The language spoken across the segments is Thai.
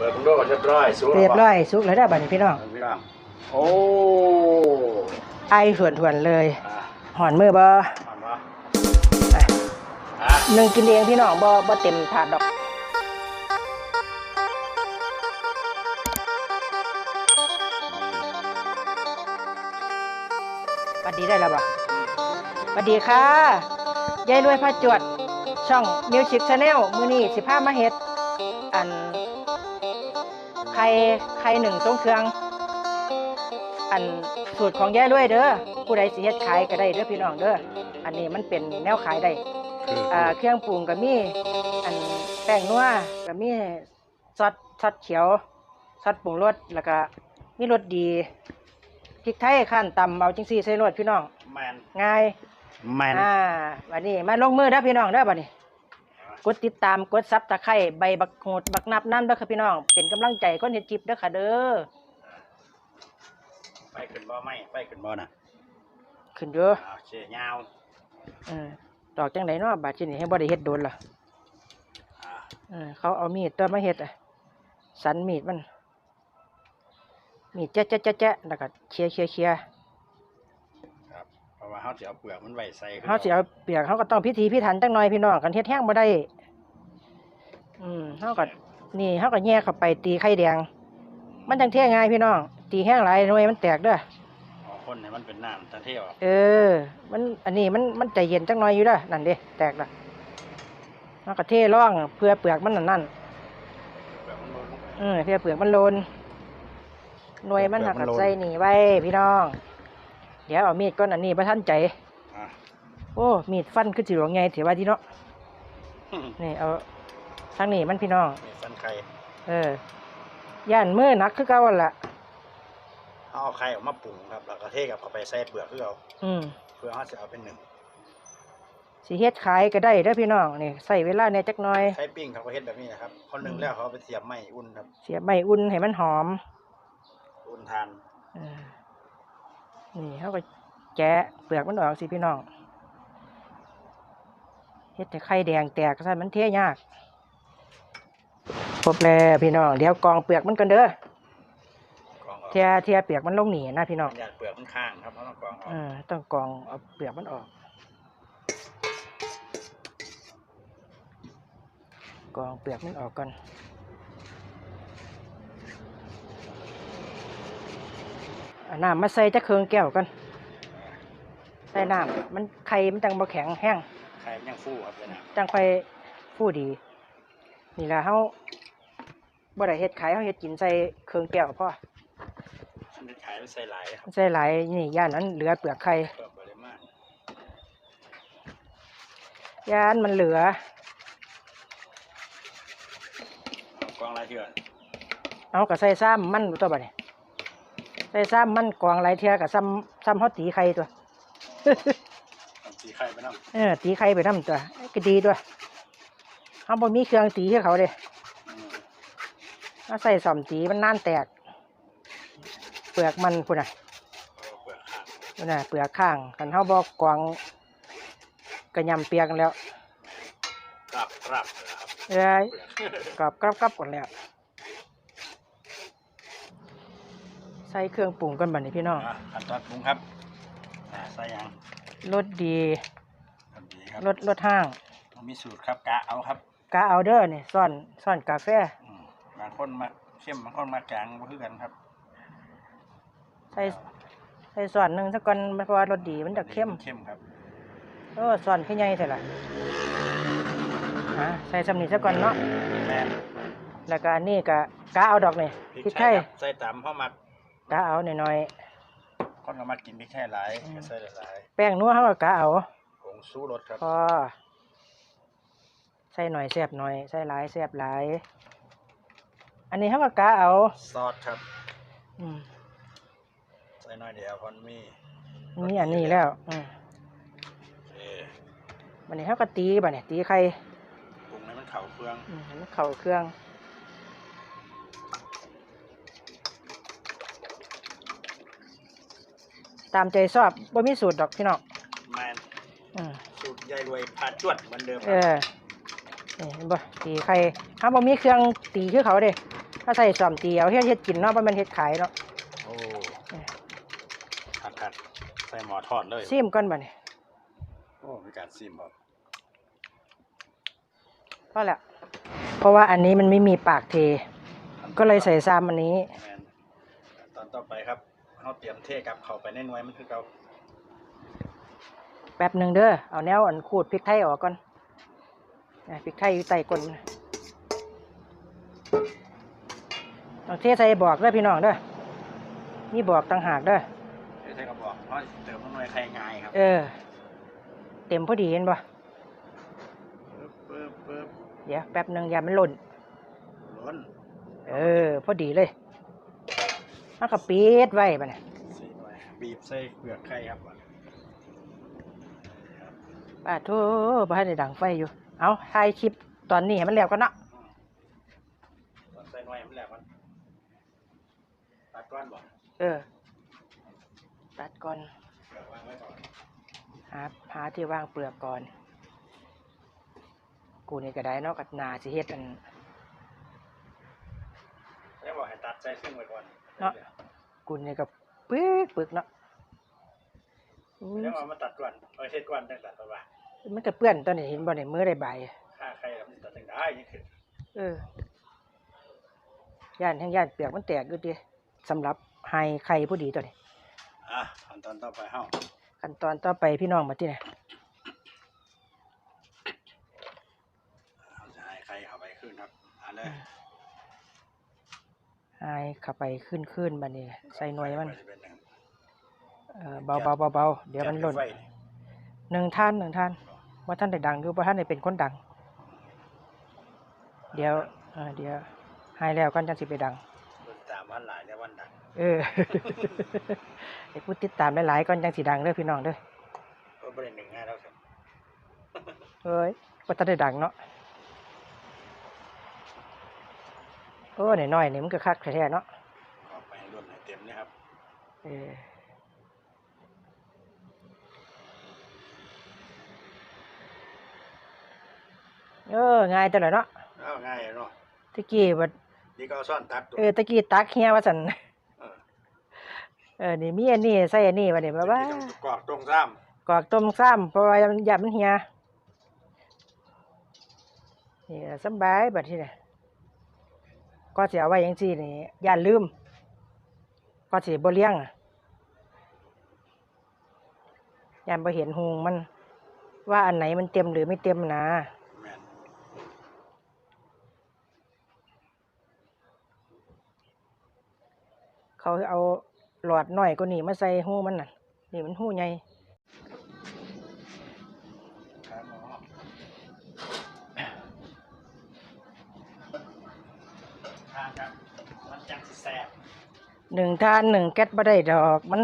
เปิดมึงโดเรียบร้อยสูเรียบร้อยสุกแล้วได้อบัดนี้พี่น้องพี่น้องโอ้ไอหวนหวนๆเลยอะหอนมือบ่ถามว่าอะอะหนึ่งกินเองพี่น้องบ่บ่เต็มถาดดอกสวัสดีได้แล้วบ่สวัสดีค่ะยายรวยพาจวด ช่อง Music Channel มื้อนี้สิพามาเฮ็ด อันไข่ไข่หนึ่งทรงเครื่อง อันสูตรของยายรวยเด้อผู้ใดสิเฮ็ดขายก็ได้เด้อพี่น้องเด้ออันนี้มันเป็นแนวขายได้คืออ่าเครื่องปรุงก็มีอันแป้งนัวก็มีซอสซอสเขียวซอสปรุงรสแล้วก็มีรสดีพริกไทยขั้นตำเอาจังซี่ใส่รสพี่น้องแมนง่ายแมนอ่าวันนี้มาลงมือเด้อพี่น้องเด้อบัดนี้ กดติดตามกดซับตะไคร้ใบบักโหดบักนับน้ำเด้อค่ะพี่น้อง เป็นกำลังใจคนเฮ็ดคลิปเด้อค่ะเด้อไปขึ้นบ่ไม่ไปขึ้นบ่น่ะขึ้นเด้ออ่าโอเคยาวเออดอกจังไดเนาะบาดนี้ให้บ่ได้เฮ็ดโดนล่ะอ่าเออเขาเอามีดตัวมาเฮ็ดอะสันมีดมัน มีดแจ๊ะแจ๊ะแจ๊ะแจ๊ะแล้วก็เคลียร์เคลียร์เคลียร์ครับเพราะว่าเขาจะเอาเปลือกมันไว้ใส่เขาสิเอาเปียกเขาก็ต้องพิธีพิถันจังหน่อยพี่น้องกันเฮ็ดแห้งบ่ได้ อืมเขาก็นี่เขาก็แยกเข้าไปตีไข่แดง มันจังเท่ง่ายพี่น้อง ตีแห้งหลายหน่วยมันแตกเด้ออ๋อคนให้มันเป็นน้ำทันเที่ยวเออ มันอันนี้มันมันใจเย็นจังหน่อยอยู่เด้อนั่นเด้แตกละเขาก็เทร่องเพื่อเปลือกมันนั่นนั่นเปลือกมันลงลงไปเออเพื่อเปลือกมันโลนหน่วยมันหักเปลือกมันโลนใส่นี่ไว้พี่น้อง เดี๋ยวเอามีดก้อนอันนี้ประทันใจอะโอ้ มีดฟันคือสิหลวงไงถือว่าที่เนาะนี่เอา ทางนี้มันพี่น้องมีฟันไข่เออย่านมือหนักคือเก่าหั่นล่ะเขาเอาไข่ออกมาปรุงครับ แล้วก็เทกับเข้าไปใส่เปลือกคือเอาอืมเพื่อเขาจะเอาเป็นหนึ่งสิเฮ็ดขายก็ได้เด้อพี่น้องนี่ใส่เวลาเนี่ยจักหน่อย ไข่ปิ้งเขาก็เฮ็ดแบบนี้นะครับคนหนึ่งแล้วเขาเอาไปเสียบไม้อุ่นครับ เสียบใบอุ่นให้มันหอมอุ่นทานเออนี่เขาก็แกะเปลือกมันออกสิพี่น้องเฮ็ดแต่ไข่แดงแตกซะมันเทยาก ครบแล้วพี่น้องเดี๋ยวกรองเปลือกมันกันเด้อกรองออกเทียเทียเปลือกมันลงหนีนะพี่น้องอยากเปลือกมันข้างครับเขาต้องกรองออกเออต้องกรองเอาเปลือกมันออกกรองเปลือกมันออกก่อนเอาน้ำมาใส่จะเคืองแก้วกันใส่น้ำมันไข่มันจังบ่แข็งแห้งไข่มันยังฟูครับเลยนะจังค่อยฟูดี นี่ล่ะเฮา บ่ได้เฮ็ดขายเฮาเฮ็ดกินใส่เครื่องแก้วพอมันจะขายไปใส่หลายครับใส่หลายนี่ย่านนั้นเหลือเปลือกไข่เพิ่มปริมาณย่านมันเหลือเอากรองหลายเทื่อเอาก็ใส่ซ้ำมันตัวบัดนี้ใส่ซ้ำมันกวางหลายเทื่อก็ซ้ำซ้ำเฮาตีไข่ตัวทำสีไข่ไปน้ำ เออตีไข่ไปนำตัวก็ดีตัวเฮาบ่มีเครื่องตีให้เขาเด้อืม เอาใส่ซ่อมตีมันนานแตก เปลือกมันพุ่นน่ะเอาเปลือกข้างพุ่นน่ะเปลือกข้างคันเฮาบ่กวางก็ยำเปียกกันแล้วกรับกรับนะครับเอ้ยเปลือกกรอบกรับกรับก่อนแล้วใส่เครื่องปรุงกันบัดนี้พี่น้องอะขั้นตอนปรุงครับอ่าใส่หยังรสดีทำดีครับรสรสห้าง ต้องมีสูตรครับกะเอาครับกาเอาเด้อนี่ซ่อนซ่อนกาแฟ อืม บางคนมาเข้มบางคนมาจางบ่คือกันครับใส่ใส่ซ่อนหนึ่งสักก่อนเพราะว่ารสดีมันจะเข้มเข้มครับเออซ่อนขึ้นใหญ่ใส่ละอะใส่สำนีสักก่อนเนาะแม่นแล้วก็อันนี้ก็กาเอาดอกนี่พริพริกกไทไทยยครับใส่ตำเข้ามักกาเอาหน่อยคนก็มากินพริกไทยหลายก็ใส่หลายๆแป้งนัวเขาก็กาเอาๆผงสู้รสครับพอใส่หน่อยแซ่บหน่อยใส่หลายแซ่บหลาย อันนี้เขาก็กาเอา ซอสครับ อืมใส่น้อยเดียวเพอนมีมีอันนี้แล้ว อืมโอเควันนี้เขาก็ตีบ่เนี่ยตีไข่ปรุงให้มันเข้าเครื่องอืมให้มันเข้าเครื่องตามใจชอบบ่มีสูตรดอกพี่น้องแม่นอืม สูตรยายรวยพาจวดเหมือนเดิมคเอรับอนี่เห็นบ่ตีไข่ถ้าบ่มีเครื่องตีคือเขาเด้ ถ้าใส่ซ้อมตีเอาเฮ็ดเฮ็ดกินเนาะบ่แม่นเฮ็ดขายเนาะโอ้ขัดขัดใส่หมอทอดเลยซิมก่อนบัดนี้โอ้มีการซิมครับพอแล้วเพราะว่าอันนี้มันไม่มีปากเท ก็เลยใส่ซ้ำอันนี้แมนตอนต่อไปครับเขาเตรียมเทกับเข้าไปในหน่วยมันคือเราแป๊บหนึ่งเด้อเอาแนวอันขูดพริกไทยออกก่อนนะพริกไทยอยู่ใต้ก้น ต้องเทใส่บอกเด้อพี่น้องเด้อมีบอกต่างหากเด้อใช้กระบอกเพราะเติมหน่วยไข่ง่ายครับเออ เต็มพอดีเห็นปะปึ๊บปึ๊บปึ๊บเดี๋ยวแป๊บหนึ่งอย่ามันหล่น ล้นเออ พอดีเลยมันก็ปิดไว้ปะเนี่ยสี่หน่วยบีบใส่เปลือกไข่ครับบัดป้าโทบ้านได้ดังไฟอยู่ เอาถ่ายคลิปตอนนี้ให้มันแล้วกันเนาะตอนใส่หน่วยมันแล้วมันตัด ก้อนบ่เออ ตัดก่อนเปลือกวางไว้ก่อนหาหาที่ว่างเปลือกก่อน กูนี่ก็ได้เนาะกับนาสิเฮ็ดอัน แล้วบอกให้ตัดใส่ครึ่งไว้ก่อนเนาะ กูนี่ก็ปึกปึกเนาะอู้แล้วเอามาตัดก่อนเอาเทศก่อนตั้งแต่ตัวว่ามันก็เปื้อนตอนนี้เห็นบ่ในมือได้ใบายค่าไข่แล้วมันตัดตั้งได้ยังคือเออย่านแห่งย่านเปียกมันแตกอยู่ดิ สำหรับไฮไข่ผู้ดีตัวนี้อะขั้นตอนต่อไปเฮาขั้นตอนต่อไปพี่น้องมาที่ไหนเราจะให้ไข่เข้าไปขึ้นครับอ่านเลยไฮเข้าไปขึ้นขึ้นบัดนี้ใส่หน่วยมันจะเป็นหนึ่งเออเบาเบาเบาเบาเดี๋ยวมันหล่นไฟหนึ่งท่านหนึ่งท่านว่าท่านได้ดังอยู่ว่าท่านได้เป็นคนดัง เดี๋ยวเออเดี๋ยวให้แล้วกันจังสิไปดังรุ่นตามวันหลายในวันดัง เออไอ้ผู้ติดตามหลายๆก่อนจังสิดังเด้อพี่น้องเด้อก็ประเด็นหนึ่งง่ายแล้วครับเอ้ยว่าท่านได้ดังเนาะโอ้หน่อยๆนี่มันก็คักแท้ๆเนาะออกไปให้รุ่นให้เต็มนี่ครับเออเออง่ายจังเลยเนาะเอาง่ายเนาะตะกี้บัดนี่ก็เอาซ่อนตัดตัวเออตะกี้ตักเฮียว่าสันเออ เออนี่มีอันนี้ใส่อันนี้มาเนี่ยแบบว่าที่ต้องกรอกตรงซ้กอกต้มซ้ำเพราะว่ามันหยาบมันเฮียนี่ล่ะสำบายบัดที่เนี่ยก็เสียไว้อยังซี่นี่อย่าลืม ก็เสียบ่เลี้ยงอะยามบ่เห็นหุงมัน ว่าอันไหนมันเต็มหรือไม่เต็มนะำแมนเขาเอา หลอดน้อยก็นี่มาใส่หูมันน่ะ นี่มันหูใหญ่ครับหมอทานครับมันจังสิแซ่บหนึ่งทานหนึ่งแก๊สบ่ได้ดอก มัน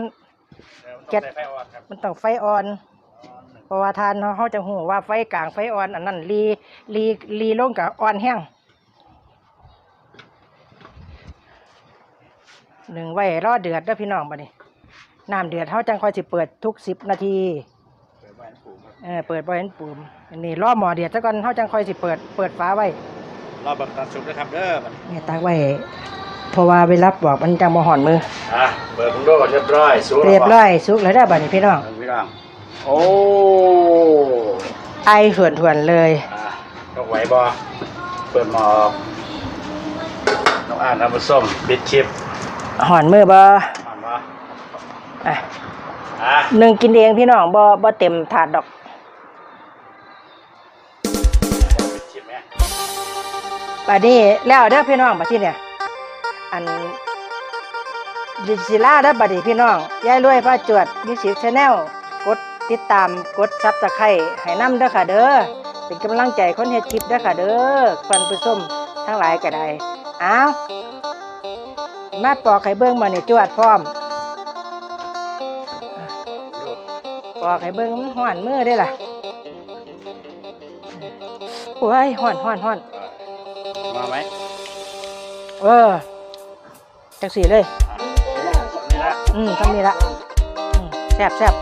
แล้วแก๊สต้องใส่ไฟอ่อนครับมันต้องไฟอ่อนอ่อนหนึ่งเพราะว่าทานเขาเขาจะหูว่าไฟกลางไฟอ่อน อันนั้นรีรีรีลงกับอ่อนแห้ง หนึ่งไว้รอเดือดเด้อพี่น้องบัดนี้น้ำเดือดเขาจังคอยสิเปิดทุกสิบนาทีเปิดไว้ให้ปลูกครับเออเปิดบ่เห็นปุ่มอันนี้รอหมอเดือดซะก่อนเขาจังคอยสิเปิดเปิดฝาไว้รอเบังตอนสุกนะครับเด้อบัดนี้เนี่ยตักไว้เพราะว่าเวลาบอกมันจังบ่ห่อนมืออะเปิดมึงดูก่อนเรียบร้อยสุกเรียบแล้วร้อยสุกแล้วได้อบัดนี้พี่น้องเบิ่งพี่น้องโอ้ไอเหือนถวนๆเลยอะยกไหวบ่เปิดหมอออกน้องอ่านน้ำผส้มปิดชิป ห่อนมือบ่อ่านบ่อะอะหนึ่งกินเองพี่น้องบ่บ่เต็มถาดดอกปิดชิปไหมบัดนี้แล้วเด้อพี่น้องบัดนี้เนี่ย อันดิสิลาเด้อบัดนี้พี่น้องยายรวยพาจวดมิวสิกชาแนลกดติดตามกดซับสไครต์ให้นำเด้อค่ะเด้อเป็นกำลังใจคนเฮ็ดคลิปเด้อค่ะเด้อฟันผู้ชมทั้งหลายก็ได้อ้าว มาปอกไข่เบิ่งมานี่จวดพร้อมดูปอกให้เบิ่งมันห่อนมือได้ล่ะโอ้ยห่อนห่อนห่อนมาไหมเออจังสีเลยอะนี่ละอืมทำนี่ละอืมแซ่บแซ่บ